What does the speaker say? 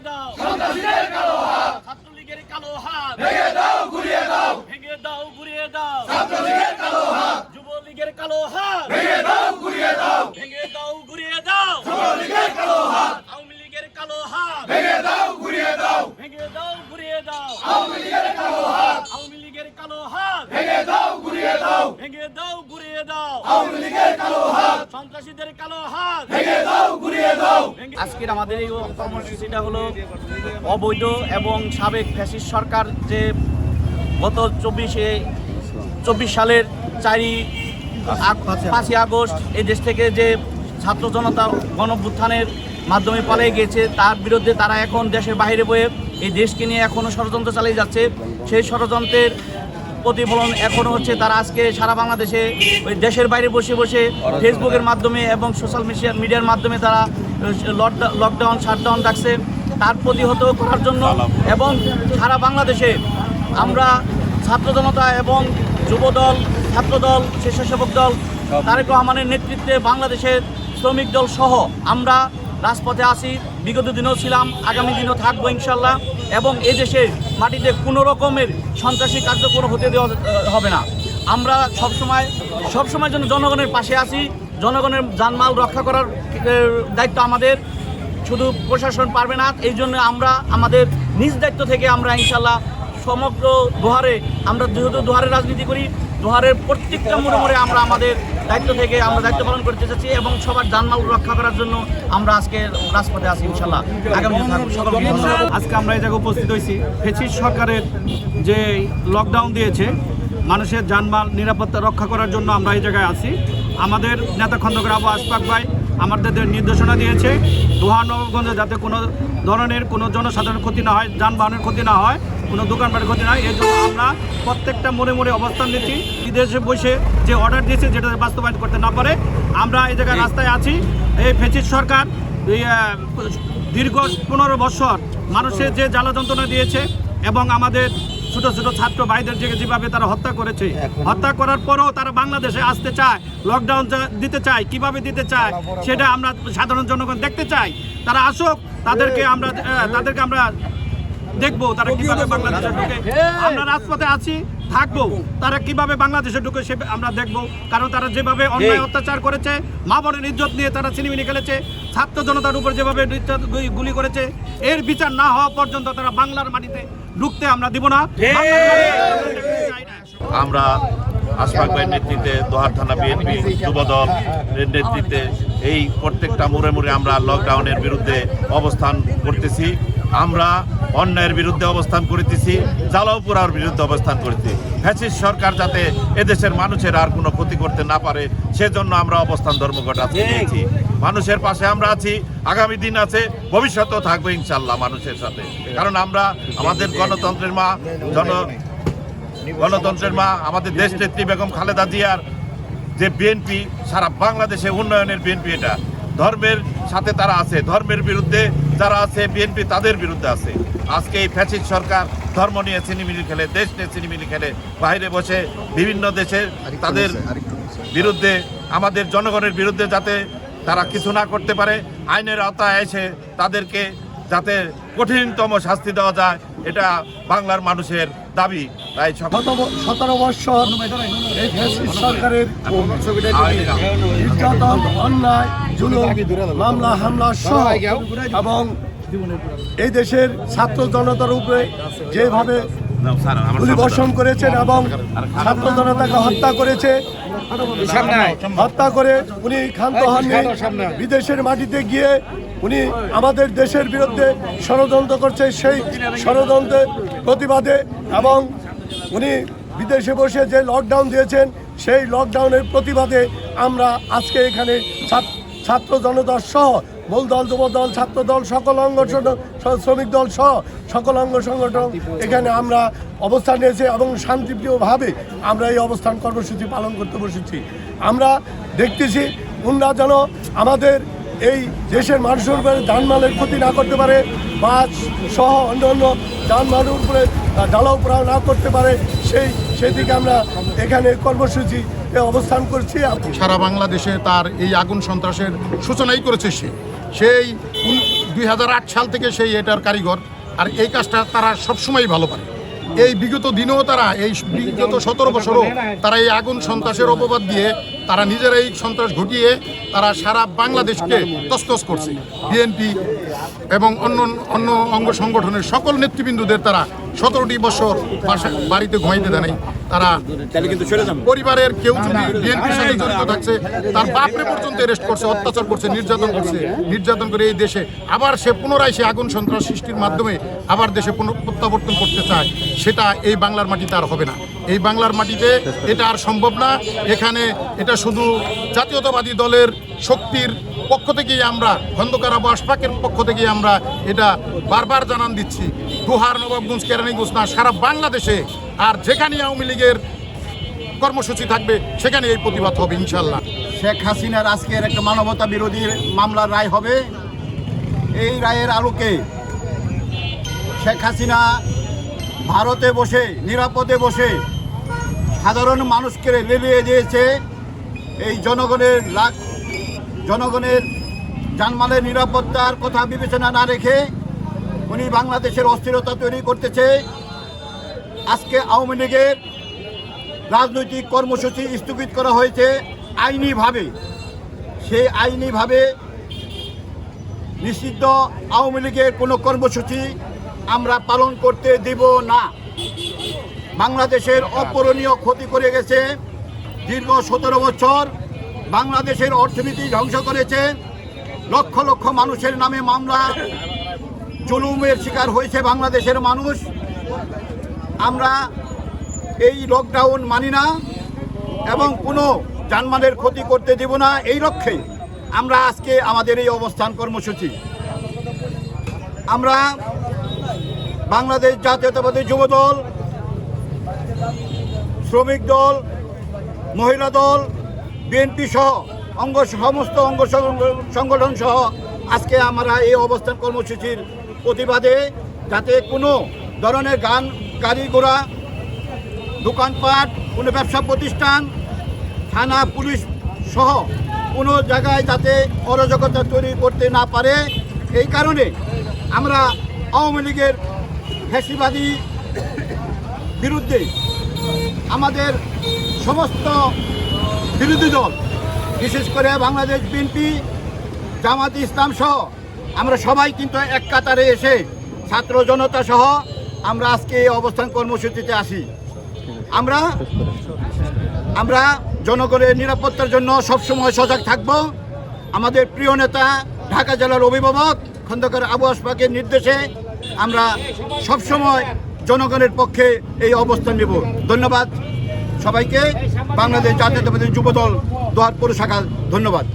সন্ত্রাসীদের কালো হাত ছাত্রলীগের কালো হাত। ভেঙে দাও ঘুরিয়ে দাও। ভেঙে দাও ঘুরিয়ে দাও ছাত্রলীগের কালো হাত যুবলীগের কালো হাত। ভেঙে দাও ভেঙে দাও। ঘুরিয়ে দাও যুবলীগের কালো হাত আওয়ামী লীগের কালো হাত ভেঙে দাও ঘুরিয়ে দাও ভেঙে দাও ঘুরিয়ে দাও আওয়ামী লীগের কালো হাত আওয়ামী লীগের কালো হাত ভেঙে দাও ঘুরিয়ে দাও ভেঙে দাও ঘুরিয়ে দাও আওয়ামী লীগের কালো হাত সন্ত্রাসীদের কালো হাত ভেঙে দাও ঘুরিয়ে দাও আজকের আমাদের এই কর্মসূচিটা হলো অবৈধ এবং সাবেক ফ্যাসিস্ট সরকার যে গত চব্বিশে চব্বিশ সালের চারি পাঁচই আগস্ট এই দেশ থেকে যে ছাত্র জনতা গণভ্যুত্থানের মাধ্যমে পালিয়ে গিয়েছে, তার বিরুদ্ধে তারা এখন দেশের বাইরে বয়ে এই দেশকে নিয়ে এখনও ষড়যন্ত্র চালিয়ে যাচ্ছে। সেই ষড়যন্ত্রের প্রতিফলন এখনও হচ্ছে। তারা আজকে সারা বাংলাদেশে ওই দেশের বাইরে বসে বসে ফেসবুকের মাধ্যমে এবং সোশ্যাল মিডিয়া মিডিয়ার মাধ্যমে তারা লকডা- লকডাউন শাটডাউন ডাকছে। তার প্রতিহত করার জন্য এবং সারা বাংলাদেশে আমরা ছাত্র জনতা এবং যুবদল, ছাত্রদল, স্বেচ্ছাসেবক দল, তারেক রহমানের নেতৃত্বে বাংলাদেশের শ্রমিক দল সহ আমরা রাজপথে আসি বিগত দিনেও ছিলাম, আগামী দিনেও থাকব ইনশাল্লাহ। এবং এই দেশের মাটিতে কোনো রকমের সন্ত্রাসী কার্যক্রম হতে দেওয়া হবে না। আমরা সবসময় সবসময় জন্য জনগণের পাশে আছি। জনগণের জানমাল রক্ষা করার দায়িত্ব আমাদের। শুধু প্রশাসন পারবে না, এই জন্য আমরা আমাদের নিজ দায়িত্ব থেকে আমরা ইনশাল্লাহ সমগ্র দোহারে, আমরা যেহেতু দোহারে রাজনীতি করি দোহারের প্রত্যেকটা মোড়ে মোড়ে আমরা আমাদের দায়িত্ব থেকে আমরা দায়িত্ব পালন করতে চাচ্ছি এবং সবার জানমাল রক্ষা করার জন্য আমরা আজকে রাজপথে আছি ইনশাল্লাহ আগামী আজকে আমরা এই জায়গায় উপস্থিত হয়েছি। ফেসিস সরকারের যে লকডাউন দিয়েছে, মানুষের জানমাল নিরাপত্তা রক্ষা করার জন্য আমরা এই জায়গায় আছি। আমাদের নেতা খন্দকার আবু আশফাক ভাই আমাদের নির্দেশনা দিয়েছে দোহানগঞ্জে যাতে কোনো ধরনের কোনো জনসাধারণের ক্ষতি না হয়, যানবাহনের ক্ষতি না হয় কোনো দোকানপাটের ক্ষতি না হয় এই জন্য আমরা প্রত্যেকটা মোড়ে মোড়ে অবস্থান নিচ্ছি। বিদেশে বসে যে অর্ডার দিয়েছে যেটা বাস্তবায়ন করতে না পারে আমরা এই জায়গায় রাস্তায় আছি। এই ফেসিস সরকার দীর্ঘ পনেরো বছর মানুষের যে জ্বালা যন্ত্রণা দিয়েছে এবং আমাদের ছোট ছোট ছাত্র ভাইদের যেভাবে তারা হত্যা করেছে হত্যা করার পরও তারা বাংলাদেশে আসতে চায় লকডাউন দিতে চায় কীভাবে দিতে চায় সেটা আমরা সাধারণ জনগণ দেখতে চাই। তারা আসুক তাদেরকে আমরা তাদেরকে আমরা দেখব তারা কীভাবে বাংলাদেশে ঢুকে। আমরা রাজপথে আছি থাকব। তারা কীভাবে বাংলাদেশে ঢুকে সে আমরা দেখব। কারণ তারা যেভাবে অন্যায় অত্যাচার করেছে মা বোনের ইজ্জত নিয়ে তারা চিনিমিনি খেলেছে ছাত্র জনতার উপর যেভাবে গুলি- করেছে এর বিচার না হওয়া পর্যন্ত তারা বাংলার মাটিতে ঢুকতে আমরা দিব না। আমরা আশফাক ভাইয়ের নেতৃত্বে দোহার থানা বিএনপি যুবদল এর নেতৃত্বে এই প্রত্যেকটা মোড়ে মোড়ে আমরা লকডাউনের বিরুদ্ধে অবস্থান করতেছি। আমরা অন্যায়ের বিরুদ্ধে অবস্থান করিতেছি জ্বালাওপুরার বিরুদ্ধে অবস্থান করতেছি। ফ্যাসিস্ট সরকার যাতে এদেশের মানুষের আর কোনো ক্ষতি করতে না পারে সেজন্য আমরা অবস্থান ধর্মঘট আজকে নিয়েছি। মানুষের পাশে আমরা আছি আগামী দিন আছে ভবিষ্যতেও থাকব ইনশাল্লাহ মানুষের সাথে। কারণ আমরা আমাদের গণতন্ত্রের মা জন গণতন্ত্রের মা আমাদের দেশ নেত্রী বেগম খালেদা জিয়ার যে বিএনপি সারা বাংলাদেশে উন্নয়নের বিএনপি এটা। ধর্মের সাথে তারা আছে। ধর্মের বিরুদ্ধে যারা আছে বিএনপি তাদের বিরুদ্ধে আছে। আজকে এই ফ্যাসিস্ট সরকার ধর্ম নিয়ে চিনিমিনি খেলে দেশ নিয়ে চিনিমিনি খেলে বাইরে বসে বিভিন্ন দেশে তাদের বিরুদ্ধে আমাদের জনগণের বিরুদ্ধে যাতে তারা কিছু না করতে পারে আইনের আওতায় এসে তাদেরকে যাতে কঠিনতম শাস্তি দেওয়া যায় এটা বাংলার মানুষের দাবি তাই সতেরো বৎসর এই ফ্যাসিস্ট সরকারের নির্যাতন অন্যায় জুলুম মামলা হামলা সহ এবং এই দেশের ছাত্র জনতার উপরে যেভাবে গুলিবর্ষণ করেছেন এবং ছাত্র জনতাকে হত্যা করেছে হত্যা করে উনি ক্ষান্ত হননি। বিদেশের মাটিতে গিয়ে উনি আমাদের দেশের বিরুদ্ধে ষড়যন্ত্র করছে, সেই ষড়যন্ত্রের প্রতিবাদে এবং উনি বিদেশে বসে যে লকডাউন দিয়েছেন, সেই লকডাউনের প্রতিবাদে আমরা আজকে এখানে ছাত্র- জনতা সহ মূল দল যুব দল ছাত্র দল সকল অঙ্গ শ্রমিক দল সহ, সকল অঙ্গ সংগঠন এখানে আমরা অবস্থান নিয়েছি এবং শান্তিপ্রিয়ভাবে আমরা এই অবস্থান কর্মসূচি পালন করতে বসেছি। আমরা দেখতেছি, উনরা যেন আমাদের এই দেশের মানুষের উপরে যানমালের ক্ষতি না করতে পারে বাস সহ অন্যান্য যানবাহনের উপরে জ্বালাও পোড়াও না করতে পারে, সেই সেদিকে আমরা এখানে কর্মসূচি অবস্থান করছি। সারা বাংলাদেশে তার এই আগুন সন্ত্রাসের সূচনাই করেছে সে। সেই দুই সাল থেকে সেই এটার কারিগর, আর এই কাজটা তারা সবসময় ভালো পারে। এই বিগত দিনেও তারা, এই বিগত সতেরো বছরও তারা এই আগুন সন্ত্রাসের অপবাদ দিয়ে তারা নিজেরা এই সন্ত্রাস ঘটিয়ে তারা সারা বাংলাদেশকে তসতস করছে। বিএনপি এবং অন্য অন্য অঙ্গ সংগঠনের সকল নেতৃবৃন্দদের তারা সতেরোটি বছর বাড়িতে ঘুমাইতে দেয় তারা পরিবারের কেউ যদি বিএনপির সাথে জড়িত থাকছে তার বাপরে পর্যন্ত অ্যারেস্ট করছে অত্যাচার করছে নির্যাতন করছে। নির্যাতন করে এই দেশে আবার সে পুনরায় সে আগুন সন্ত্রাস সৃষ্টির মাধ্যমে আবার দেশে পুনঃ প্রত্যাবর্তন করতে চায় সেটা এই বাংলার মাটিতে আর হবে না। এই বাংলার মাটিতে এটা আর সম্ভব না। এখানে এটা শুধু জাতীয়তাবাদী দলের শক্তির পক্ষ থেকেই আমরা খন্দকার আবু আশফাকের পক্ষ থেকে আমরা এটা বারবার জানান দিচ্ছি। দুহার, নবাবগঞ্জ, কেরানীগঞ্জ না, সারা বাংলাদেশে আর যেখানে আওয়ামী লীগের কর্মসূচি থাকবে, সেখানে এই প্রতিবাদ হবে ইনশাল্লাহ শেখ হাসিনার আজকের একটা মানবতা বিরোধী মামলার রায় হবে। এই রায়ের আলোকে শেখ হাসিনা ভারতে বসে, নিরাপদে বসে সাধারণ মানুষকে লেলিয়ে দিয়েছে। এই জনগণের লাখ জনগণের জানমালের নিরাপত্তার কথা বিবেচনা না রেখে উনি বাংলাদেশের অস্থিরতা তৈরি করতেছে। আজকে আওয়ামী লীগের রাজনৈতিক কর্মসূচি স্থগিত করা হয়েছে আইনিভাবে। সেই আইনিভাবে নিষিদ্ধ আওয়ামী লীগের কোনো কর্মসূচি আমরা পালন করতে দিব না। বাংলাদেশের অপূরণীয় ক্ষতি করে গেছে দীর্ঘ সতেরো বছর বাংলাদেশের অর্থনীতি ধ্বংস করেছে লক্ষ লক্ষ মানুষের নামে মামলা। জুলুমের শিকার হয়েছে বাংলাদেশের মানুষ। আমরা এই লকডাউন মানি না এবং কোনো যানমালের ক্ষতি করতে দেব না। এই লক্ষ্যে আমরা আজকে আমাদের এই অবস্থান কর্মসূচি। আমরা বাংলাদেশ জাতীয়তাবাদী যুব দল শ্রমিক দল, মহিলা দল বিএনপি সহ অঙ্গ সমস্ত অঙ্গ সংগঠন সহ আজকে আমরা এই অবস্থান কর্মসূচির প্রতিবাদে যাতে কোনো ধরনের গান, গাড়ি ঘোড়া, দোকানপাট, কোনো ব্যবসা প্রতিষ্ঠান, থানা, পুলিশ সহ কোনো জায়গায় যাতে অরাজকতা তৈরি করতে না পারে, এই কারণে আমরা আওয়ামী লীগের ফ্যাসিবাদী বিরুদ্ধে আমাদের সমস্ত বিরোধী দল, বিশেষ করে বাংলাদেশ বিএনপি, জামাত ইসলাম সহ, আমরা সবাই কিন্তু এক কাতারে এসে ছাত্র জনতা সহ আমরা আজকে এই অবস্থান কর্মসূচিতে আসি। আমরা আমরা জনগণের নিরাপত্তার জন্য সবসময় সজাগ থাকব। আমাদের প্রিয় নেতা, ঢাকা জেলার অভিভাবক খন্দকার আবু আসফাকের নির্দেশে আমরা সবসময় জনগণের পক্ষে এই অবস্থান নেব। ধন্যবাদ সবাইকে। বাংলাদেশ জাতীয়তাবাদী যুবদল দোয়ার পৌর শাখা ধন্যবাদ।